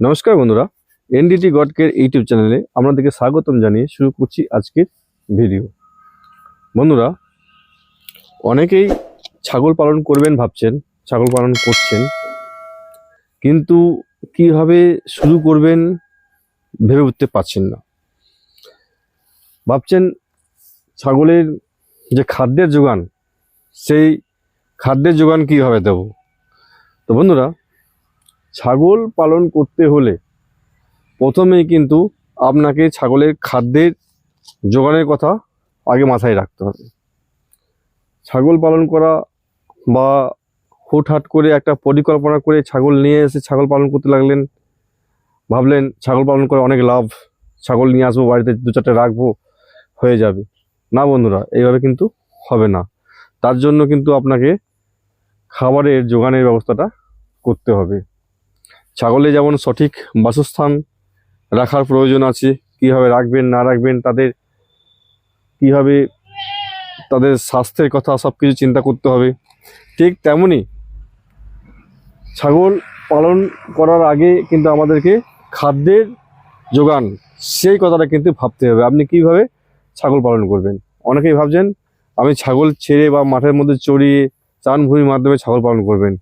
নমস্কার বন্ধুরা, NDT গডকের YouTube চ্যানেলে আপনাদেরকে স্বাগতম জানিয়ে শুরু করছি আজকের ভিডিও। বন্ধুরা, অনেকেই ছাগল পালন করবেন ভাবছেন, ছাগল পালন করছেন, কিন্তু কীভাবে শুরু করবেন ভেবে উঠতে পারছেন না। ভাবছেন ছাগলের যে খাদ্যের যোগান, সেই খাদ্যের যোগান কীভাবে দেব? তো বন্ধুরা ছাগল পালন করতে হলে প্রথমেই কিন্তু আপনাকে ছাগলের খাদ্যের যোগানের কথা আগে মাথায় রাখতে হবে। ছাগল পালন করা বা হুটহাট করে একটা পরিকল্পনা করে ছাগল নিয়ে এসে ছাগল পালন করতে লাগলেন, ভাবলেন ছাগল পালন করে অনেক লাভ, ছাগল নিয়ে আসব, বাড়িতে দু চারটে রাখব, হয়ে যাবে। না বন্ধুরা, এইভাবে কিন্তু হবে না। তার জন্য কিন্তু আপনাকে খাবারের যোগানের ব্যবস্থাটা করতে হবে। ছাগলে যেমন সঠিক বাসস্থান রাখার প্রয়োজন আছে, কীভাবে রাখবেন, না রাখবেন, তাদের কীভাবে তাদের স্বাস্থ্যের কথা সব কিছু চিন্তা করতে হবে। ঠিক তেমনই ছাগল পালন করার আগে কিন্তু আমাদেরকে খাদ্যের যোগান, সেই কথাটা কিন্তু ভাবতে হবে। আপনি কীভাবে ছাগল পালন করবেন? অনেকেই ভাবছেন, আমি ছাগল ছেড়ে বা মাঠের মধ্যে চড়িয়ে চান ভূমির মাধ্যমে ছাগল পালন করবেন।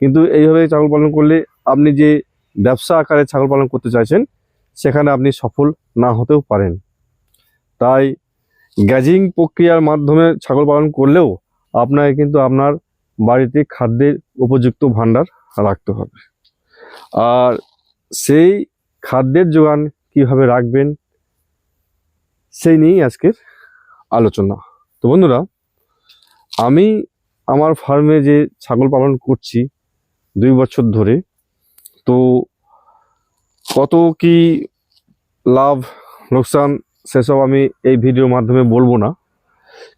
কিন্তু এইভাবে ছাগল পালন করলে আপনি যে ব্যবসা আকারে ছাগল পালন করতে চাইছেন, সেখানে আপনি সফল না হতেও পারেন। তাই গ্যাজিং প্রক্রিয়ার মাধ্যমে ছাগল পালন করলেও আপনাকে কিন্তু আপনার বাড়িতে খাদ্যের উপযুক্ত ভাণ্ডার রাখতে হবে। আর সেই খাদ্যের যোগান কীভাবে রাখবেন, সেই নিয়েই আজকের আলোচনা। তো বন্ধুরা, আমি আমার ফার্মে যে ছাগল পালন করছি দুই বছর ধরে তো কত কি লাভ, লোকসান সেসব আমি এই ভিডিওর মাধ্যমে বলব না।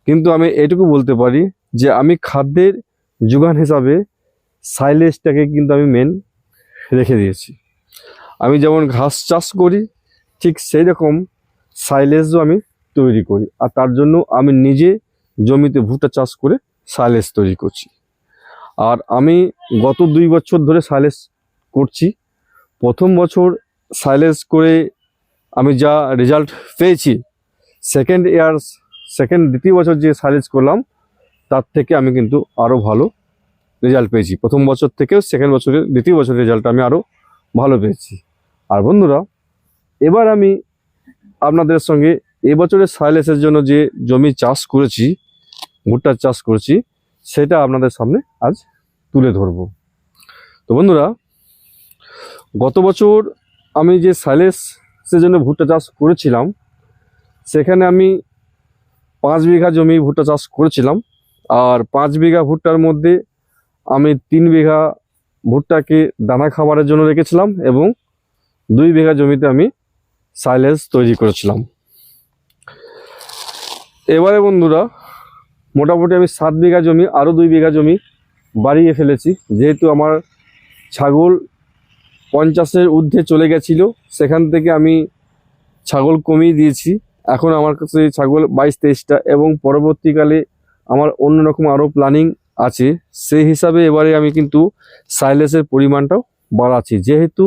কিন্তু আমি এটুকু বলতে পারি যে আমি খাদ্যের যোগান হিসাবে সাইলেজটাকে কিন্তু আমি মেন রেখে দিয়েছি। আমি যেমন ঘাস চাষ করি, ঠিক সেই রকম সাইলেজও আমি তৈরি করি। আর তার জন্য আমি নিজে জমিতে ভুট্টা চাষ করে সাইলেজ তৈরি করছি। আর আমি গত দুই বছর ধরে সাইলেজ করছি। প্রথম বছর সাইলেন্স করে আমি যা রেজাল্ট পেয়েছি সেকেন্ড ইয়ার সেকেন্ড দ্বিতীয় বছর যে সাইলেন্স করলাম, তার থেকে আমি কিন্তু আরও ভালো রেজাল্ট পেয়েছি। প্রথম বছর থেকেও সেকেন্ড বছরের দ্বিতীয় বছরের রেজাল্ট আমি আরও ভালো পেয়েছি। আর বন্ধুরা, এবার আমি আপনাদের সঙ্গে এবছরের সাইলেসের জন্য যে জমি চাষ করেছি, ভুট্টার চাষ করেছি, সেটা আপনাদের সামনে আজ তুলে ধরবো। তো বন্ধুরা গত বছর আমি যে সাইলেসের জন্য ভুট্টা চাষ করেছিলাম, সেখানে আমি পাঁচ বিঘা জমি ভুট্টা চাষ করেছিলাম। আর পাঁচ বিঘা ভুট্টার মধ্যে আমি তিন বিঘা ভুট্টাকে দানা খাবারের জন্য রেখেছিলাম এবং দুই বিঘা জমিতে আমি সাইলেজ তৈরি করেছিলাম। এবারে বন্ধুরা, মোটামুটি আমি সাত বিঘা জমি, আরও দুই বিঘা জমি বাড়িয়ে ফেলেছি। যেহেতু আমার ছাগল পঞ্চাশের ঊর্ধ্বে চলে গেছিল, সেখান থেকে আমি ছাগল কমিয়ে দিয়েছি। এখন আমার কাছে ছাগল বাইশ তেইশটা এবং পরবর্তীকালে আমার অন্যরকম আরও প্ল্যানিং আছে। সেই হিসাবে এবারে আমি কিন্তু সাইলেসের পরিমাণটাও বাড়াচ্ছি। যেহেতু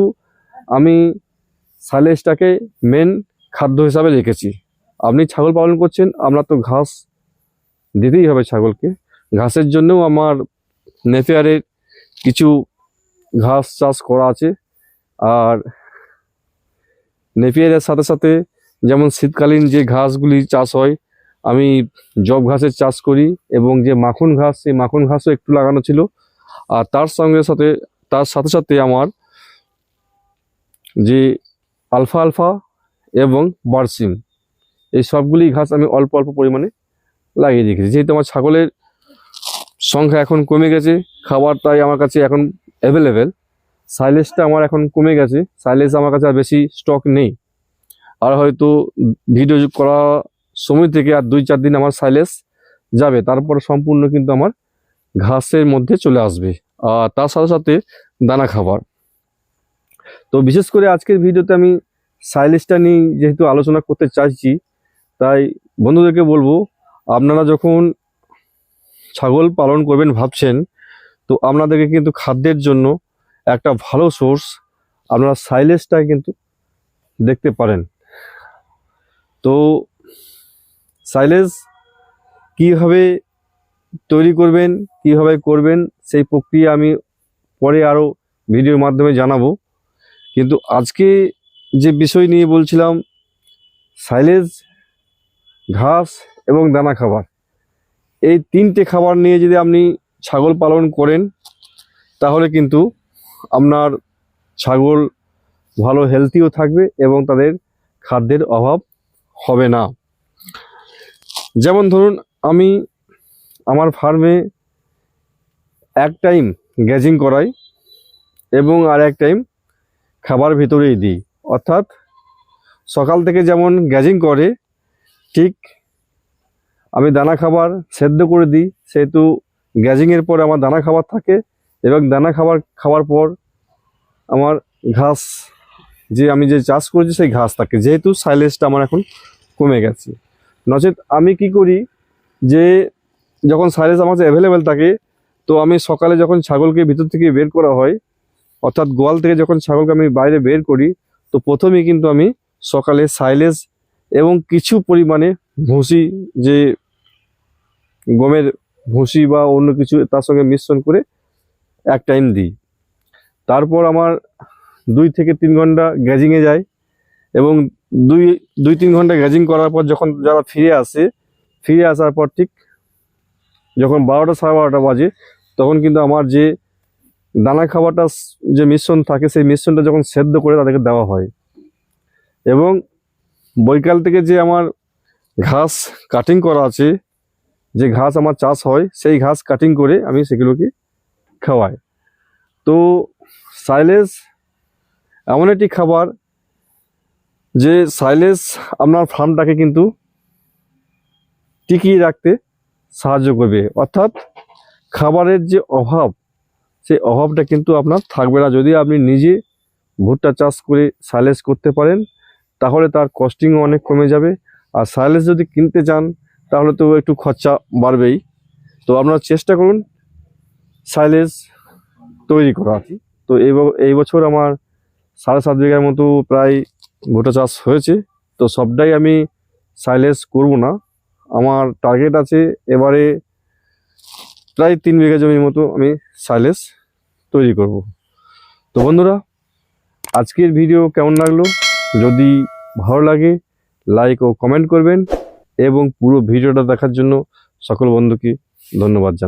আমি সাইলেসটাকে মেন খাদ্য হিসাবে রেখেছি। আপনি ছাগল পালন করছেন আপনার তো ঘাস দিতেই হবে ছাগলকে। ঘাসের জন্যও আমার নেপিয়ারের কিছু ঘাস চাষ করা আছে। আর নেপিয়ারের সাথে সাথে যেমন শীতকালীন যে ঘাসগুলি চাষ হয়, আমি জব ঘাসের চাষ করি এবং যে মাখন ঘাস, সেই মাখন ঘাসও একটু লাগানো ছিল। আর তার সঙ্গে সাথে, তার সাথে সাথে আমার যে আলফা আলফা এবং বার্সিম, এই সবগুলি ঘাস আমি অল্প অল্প পরিমাণে লাগিয়ে রেখেছি। যেহেতু আমার ছাগলের সংখ্যা এখন কমে গেছে, খাবার তাই আমার কাছে এখন অ্যাভেলেবেল সাইলেজটা আমার এখন কমে গেছে। সাইলেজ আমার কাছে আর বেশি স্টক নেই। আর হয়তো ভিডিও করা সময় থেকে আর দুই চার দিন আমার সাইলেজ যাবে। তারপর সম্পূর্ণ কিন্তু আমার ঘাসের মধ্যে চলে আসবে। আর তার সাথে সাথে দানা খাবার। তো বিশেষ করে আজকের ভিডিওতে আমি সাইলেজটা নিয়ে যেহেতু আলোচনা করতে চাইছি, তাই বন্ধুদেরকে বলব, আপনারা যখন ছাগল পালন করবেন ভাবছেন, তো আপনাদেরকে কিন্তু খাদ্যের জন্য একটা ভালো সোর্স আপনারা সাইলেজটা কিন্তু দেখতে পারেন। তো সাইলেজ কীভাবে তৈরি করবেন, কীভাবে করবেন, সেই প্রক্রিয়া আমি পরে আরও ভিডিওর মাধ্যমে জানাব। কিন্তু আজকে যে বিষয় নিয়ে বলছিলাম সাইলেজ ঘাস এবং দানা খাবার। এই তিনটে খাবার নিয়ে যদি আপনি ছাগল পালন করেন, তাহলে কিন্তু আপনার ছাগল ভালো হেলথিও থাকবে এবং তাদের খাদ্যের অভাব হবে না। যেমন ধরুন, আমি আমার ফার্মে এক টাইম গ্যাজিং করাই এবং আর এক টাইম খাবার ভিতরেই দিই। অর্থাৎ সকাল থেকে যেমন গ্যাজিং করে, ঠিক আমি দানা খাবার সেদ্ধ করে দিই, সেহেতু গ্যাজিংয়ের পরে আমার দানা খাবার থাকে এবং দানা খাবার, খাওয়ার পর আমার ঘাস যে আমি যে চাষ করেছি সেই ঘাস থাকে। যেহেতু সাইলেজটা আমার এখন কমে গেছে। নচেত আমি কি করি যে যখন সাইলেজ আমার অ্যাভেলেবেল থাকে, তো আমি সকালে যখন ছাগলকে ভিতর থেকে বের করা হয়, অর্থাৎ গোয়াল থেকে যখন ছাগলকে আমি বাইরে বের করি, তো প্রথমেই কিন্তু আমি সকালে সাইলেজ এবং কিছু পরিমাণে ভুসি, যে গমের ভুসি বা অন্য কিছু তার সঙ্গে মিশ্রণ করে এক টাইম দিই তারপর আমার দুই থেকে তিন ঘণ্টা গ্যাজিংয়ে যায় এবং দুই দুই, তিন ঘণ্টা গ্যাজিং করার পর যখন যারা ফিরে আসে, ফিরে আসার পর ঠিক যখন বারোটা সাড়ে বারোটা বাজে, তখন কিন্তু আমার যে দানা খাবারটা যে মিশ্রণ থাকে, সেই মিশ্রণটা যখন সেদ্ধ করে তাদেরকে দেওয়া হয় এবং বৈকাল থেকে যে আমার ঘাস কাটিং করা আছে, যে ঘাস আমার চাষ হয়, সেই ঘাস কাটিং করে আমি সেগুলোকে খাওয়াই তো সাইলেজ এমন একটি খাবার যে সাইলেজ আপনার ফার্মটাকে কিন্তু টিকিয়ে রাখতে সাহায্য করবে। অর্থাৎ খাবারের যে অভাব, সেই অভাবটা কিন্তু আপনার থাকবে না। যদি আপনি নিজে ভুট্টা চাষ করে সাইলেজ করতে পারেন, তাহলে তার কস্টিংও অনেক কমে যাবে। আর সাইলেজ যদি কিনতে চান, তাহলে তো একটু খরচা বাড়বেই। তো আপনারা চেষ্টা করুন সাইলেজ তৈরি করার তো এই এই বছর আমার সাড়ে সাত বিঘার মতো প্রায় ভুট্টা চাষ হয়েছে। তো সবটাই আমি সাইলেজ করব না। আমার টার্গেট আছে এবারে প্রায় তিন বিঘা জমির মতো আমি সাইলেজ তৈরি করব। তো বন্ধুরা, আজকের ভিডিও কেমন লাগল? যদি ভালো লাগে লাইক ও কমেন্ট করবেন এবং পুরো ভিডিওটা দেখার জন্য সকল বন্ধুকে ধন্যবাদ জানাই।